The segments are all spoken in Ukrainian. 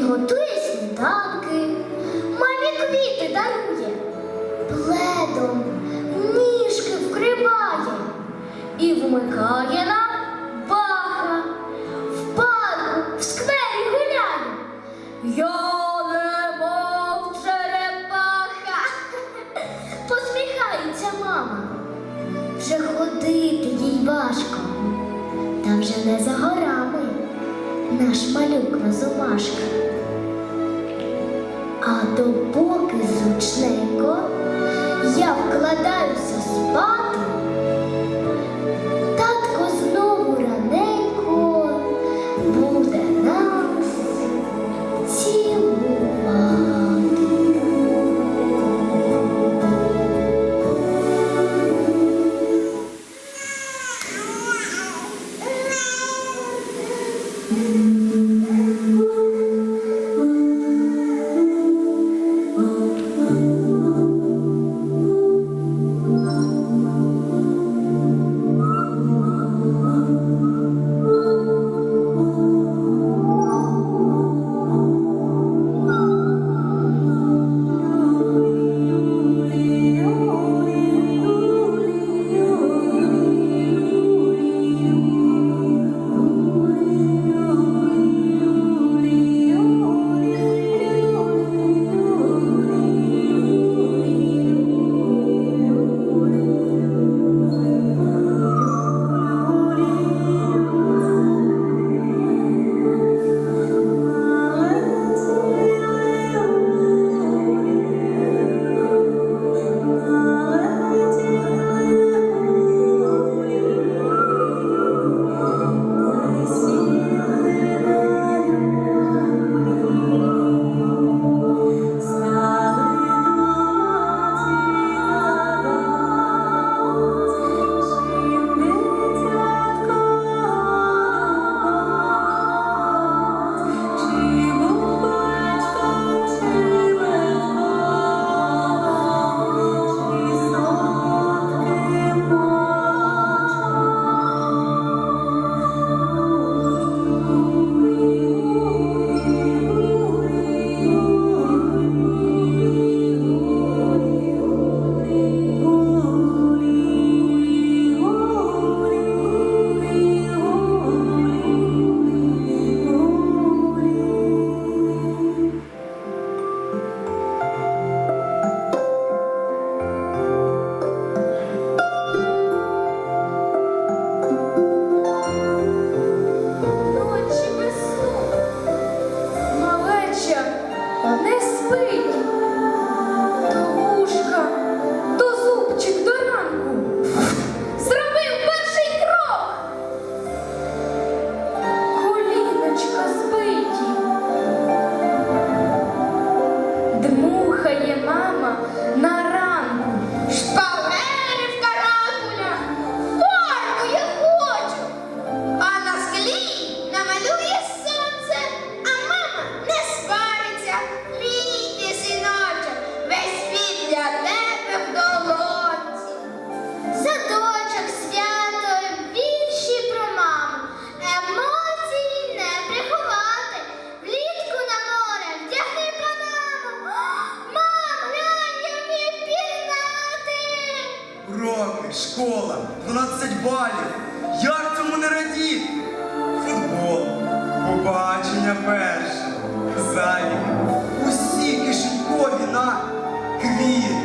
сніданки, мамі квіти дарує, пледом ніжки вкриває. І вмикає нам баха, в парку, в сквері гуляє. Я не мов черепаха, посміхається мама. Вже ходити їй важко, та вже не за горами наш малюк розумашка. А допоки зручненько я вкладаюся спати, Mm-hmm. Школа, 12 балів. Як цьому не радіти? Футбол, побачення перше, залі, усі кишенькові на квіти.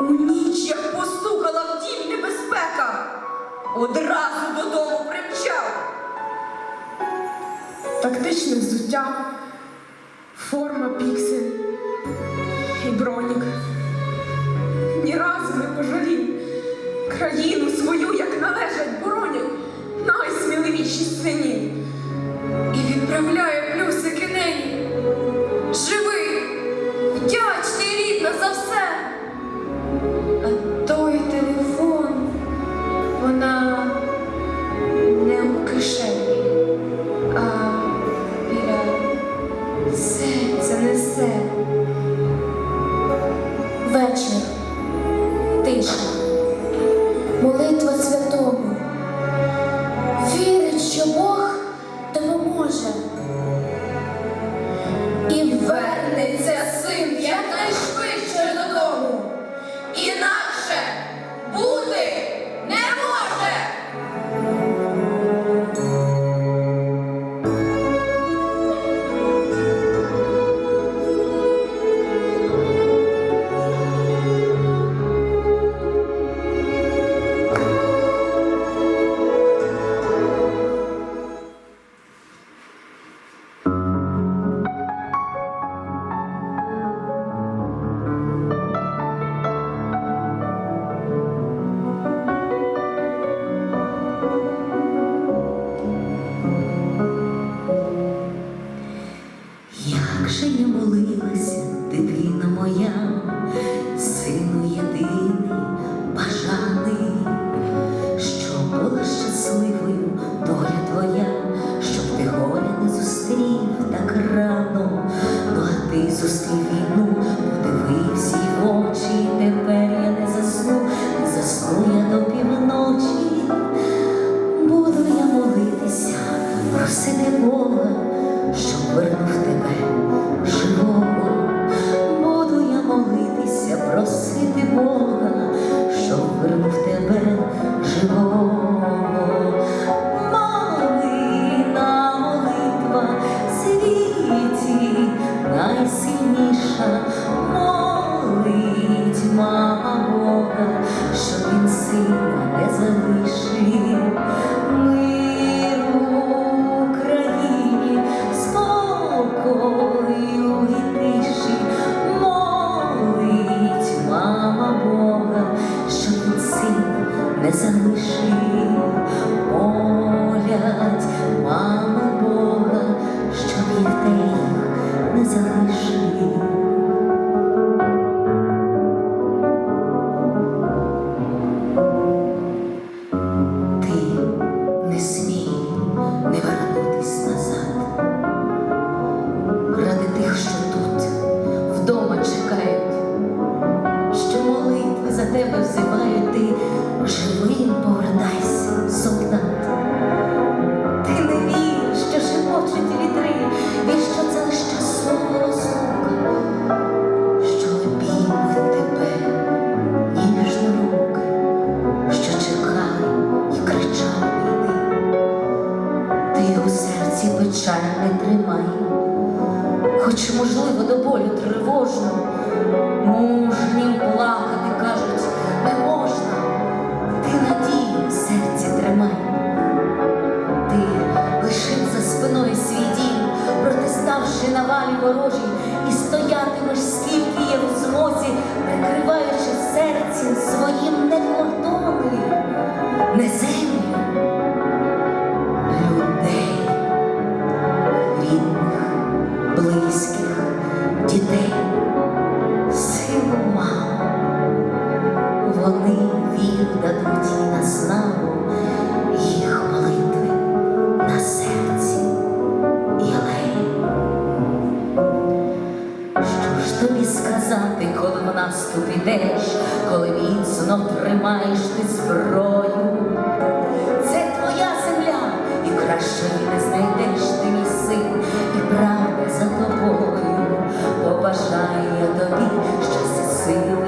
У ніч як постукала в дім небезпека, одразу додому примчав. Тактичне взуття, форма піксель і бронік. Ні разу не пожалів країну свою, як належать, боронять найсміливіші сині і відправляє. що він сина не залишив. вони віддадуть на славу їх молитви на серці і алеї. Що ж тобі сказати, коли в наступ ідеш, коли міцно тримаєш ти зброю? Це твоя земля і кращої не знайдеш ти мій син і правда за тобою, побажаю я тобі щастя сили.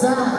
side.